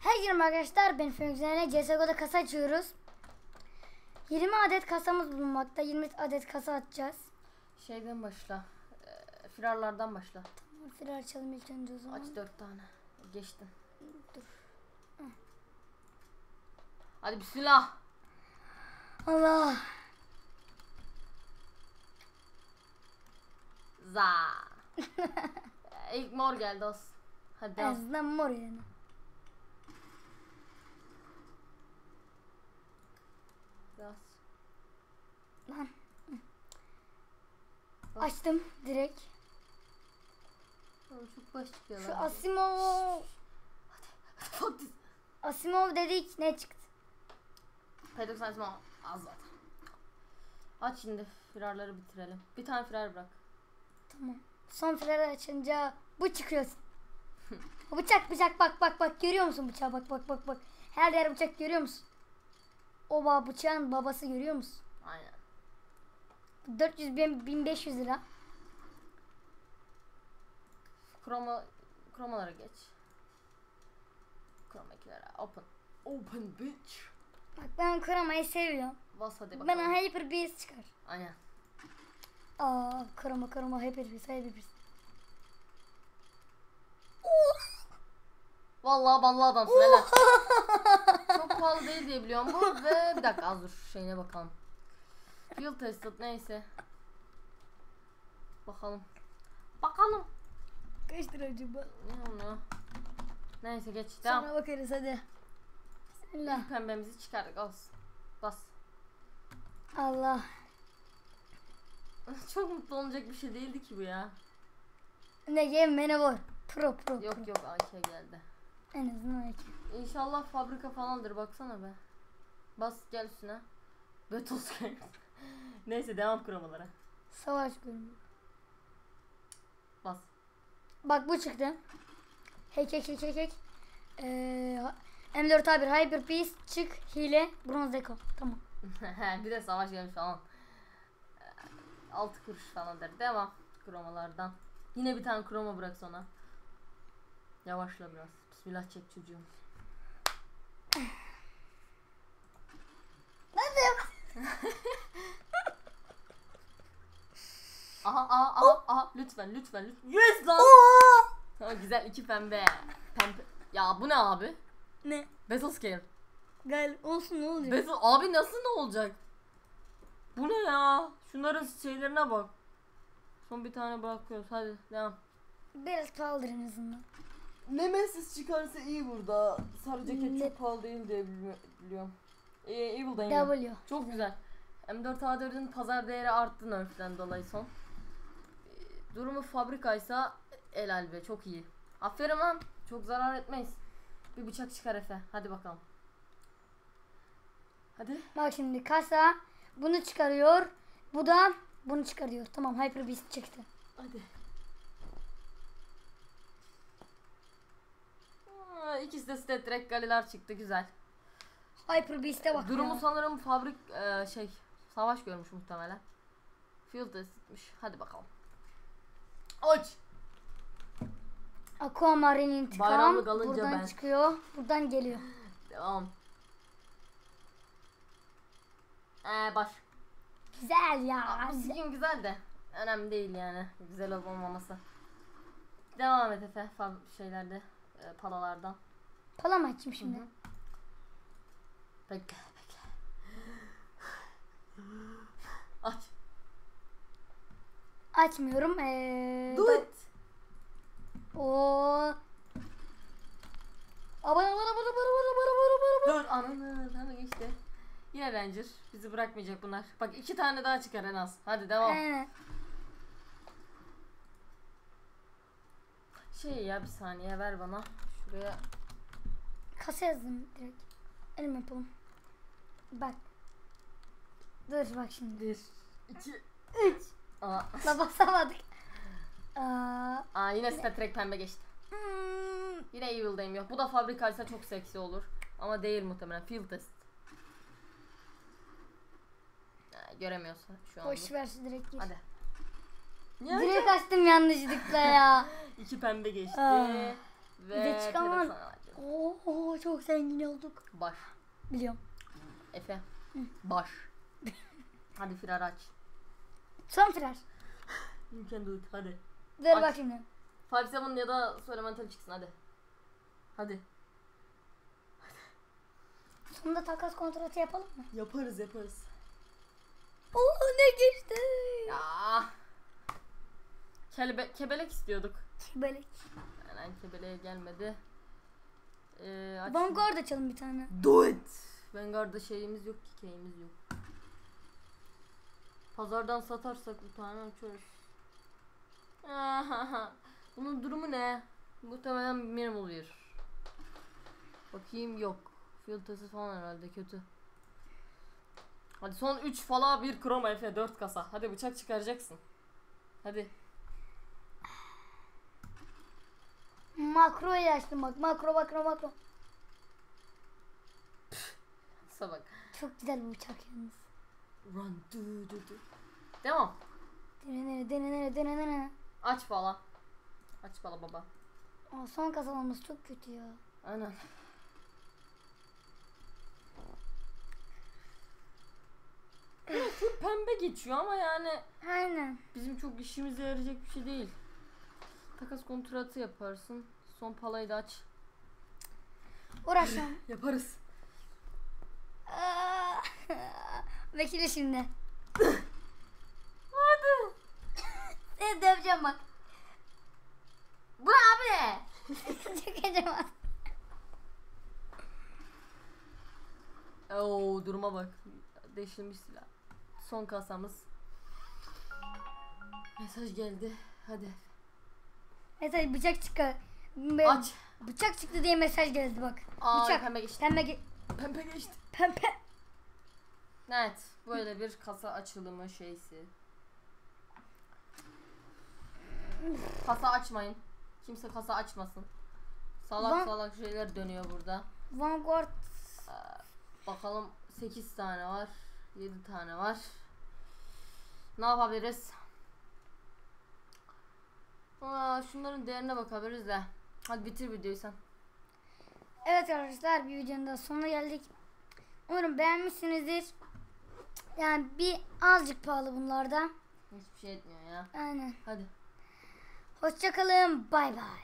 Herkese merhaba arkadaşlar ben Fenix'le CSGO'da kasa açıyoruz. 20 adet kasamız bulunmakta. 20 adet kasa atacağız. Şeyden başla. Ee, firarlardan başla. Firar açalım ilk önce o zaman. Aç dört tane. Geçtin. Dur. Hadi bismillah. Allah. Za. İlk mor geldi olsun. Hadi En azından mor yani. Biraz. Lan. Açtım direkt. Oğlum Çok baş çıkıyor Şu lan. Asimov. Fuck this. Asimov dedik ne çıktı? Pedro Sainz az zaten. Aç şimdi firarları bitirelim. Bir tane firar bırak. Tamam. Son firarı açınca bu çıkıyor. bıçak bıçak bak bak bak görüyor musun bıçağı bak bak bak bak. Her yer bıçak görüyor musun? O ba- bıçağın babası görüyor musun? Aynen. 400 bin 1500 lira. Kroma, kromalara geç. Kroma 2'lere. Open. Open bitch. Bak ben kromayı seviyorum. Bas hadi bakalım. Bana Hyper Beast çıkar. Aynen. Aa kroma kroma Hyper Beast Hyper Beast. Vallahi ballı adamsın helal. Pahalı değil diye biliyorum bu ve bir dakika az dur şeyine bakalım. Field tested neyse. Bakalım. Bakalım. Kaç lira acaba? Ne oluyor? Neyse geç devam. Sonra bakarız hadi. Bismillah. Pembemizi çıkardık olsun. Bas. Allah. Çok mutlu olacak bir şey değildi ki bu ya. Ne game ne var? Pro pro. pro. Yok yok AK geldi. En azından iki. İnşallah fabrika falandır baksana be. Bas gel üstüne. Betos gel. Neyse devam kromalara. Savaş bölümü. Bas. Bak bu çıktı. Hack hack hack hack hack. Ee, M4 A1 Hyper Beast çık hile bronz deko. Tamam. bir de savaş gelmiş falan. 6 kuruş falan der. Devam kromalardan. Yine bir tane kroma bırak sonra. Yavaşla biraz. Bismillah çek çocuğum. Aha aha aha aha lütfen lütfen lütfen. Yes lan. Ha, güzel iki pembe. Pembe. Ya bu ne abi? Ne? Battle Scare. Gal olsun ne oluyor? Battle abi nasıl ne olacak? Bu ne ya? Şunların şeylerine bak. Son bir tane bırakıyoruz. Hadi devam. Biraz pahalıdır en azından. Nemesis çıkarsa iyi burada. Sarı ceket çok pahalı değil diye bili- biliyorum. Ee, Evil'dayım. W. Çok güzel. M4A4'ün pazar değeri arttı nerf'den dolayı son. Ee, Durumu fabrikaysa helal be çok iyi. Aferin lan. Çok zarar etmeyiz. Bir bıçak çıkar Efe. Hadi bakalım. Hadi. Bak şimdi kasa bunu çıkarıyor. Bu da bunu çıkarıyor. Tamam Hyper Beast çıktı. Hadi. Aa, ikisi de Stat Trek Galiler çıktı güzel. Hyper Beast'e bak Durumu ya. sanırım fabrik e, şey savaş görmüş muhtemelen. Field testmiş. Hadi bakalım. Aç. Aquamarine intikam. Buradan ben. çıkıyor. Buradan geliyor. Devam. Ee baş. Güzel ya. Aa, bu skin güzel de önemli değil yani. Güzel olmaması. Devam et Efe şeylerde e, palalardan. Pala mı açayım şimdi? Hı hı. Bekle bekle. Aç. Açmıyorum. Ee, Do it. O. Abone bana bana bana bana bana bana. Dur ananı tamam geçti. Yine Ranger. Bizi bırakmayacak bunlar. Bak iki tane daha çıkar en az. Hadi devam. Aynen. Şey ya bir saniye ver bana. Şuraya. Kasa yazdım direkt. Elim yapalım. Bak. Dur bak şimdi. Bir, iki, Üç. Aa, La basamadık. Aa, aa yine Star Trek pembe geçti. hmm, Yine Evil'dayım yok. Bu da fabrikaysa çok seksi olur. Ama değil muhtemelen. Field test. Ha, göremiyorsa şu an. boş ver direkt gir. Hadi. Niye Direkt açtım yanlışlıkla ya. İki pembe geçti. Aa, Ve bir de çıkamaz. Oo çok zengin olduk. Baş. Biliyorum. Efe. Baş. Hadi firar aç. Son firar. You can do it. Hadi. Dur Aç. bak şimdi. 5-7 ya da Söylemental çıksın hadi. Hadi. Sonunda takas kontratı yapalım mı? Yaparız yaparız. Oo ne geçti. Ya. Kelebe kebelek istiyorduk. Böyle. Yani kebeleğe gelmedi. Ee, aç Vanguard açalım bir tane. Do it. Vanguard'da şeyimiz yok ki keyimiz yok. Pazardan satarsak bir tane. Ahaha. Bunun durumu ne? Muhtemelen minimal bir. Bakayım yok. Filtresi falan herhalde kötü. Hadi son 3 falan bir kroma Efe 4 kasa. Hadi bıçak çıkaracaksın. Hadi. Makroyu açtım bak. Makro makro makro. Kısa bak. Çok güzel bu bıçak yalnız. Run du du du. Devam. Denenene denenene denenene. Aç falan. Aç falan baba. Aa, son kazanmamız çok kötü ya. Aynen. Full pembe geçiyor ama yani Aynen. bizim çok işimize yarayacak bir şey değil. Takas kontratı yaparsın. Son palayı da aç. Uğraşmam. Yaparız. Bekle şimdi. Hadi. Seni döveceğim bak. Bu abi. çok acaba. Oo duruma bak. Deşilmiş silah. Son kasamız. Mesaj geldi. Hadi. Mesela bıçak çıktı. Be- Aç. Bıçak çıktı diye mesaj geldi bak. Aa bıçak. pembe geçti. Pembe ge- Pembe geçti. pembe. Evet, böyle bir kasa açılımı şeysi. Kasa açmayın. Kimse kasa açmasın. Salak Van- salak şeyler dönüyor burada. Vanguard. Bakalım 8 tane var. 7 tane var. Ne yapabiliriz? Aa, şunların değerine bakabiliriz de. Hadi bitir videoyu sen. Evet arkadaşlar bir videonun da sonuna geldik. Umarım beğenmişsinizdir. Yani bir azıcık pahalı bunlarda. Hiçbir şey etmiyor ya. Aynen. Hadi. Hoşçakalın. Bay bay.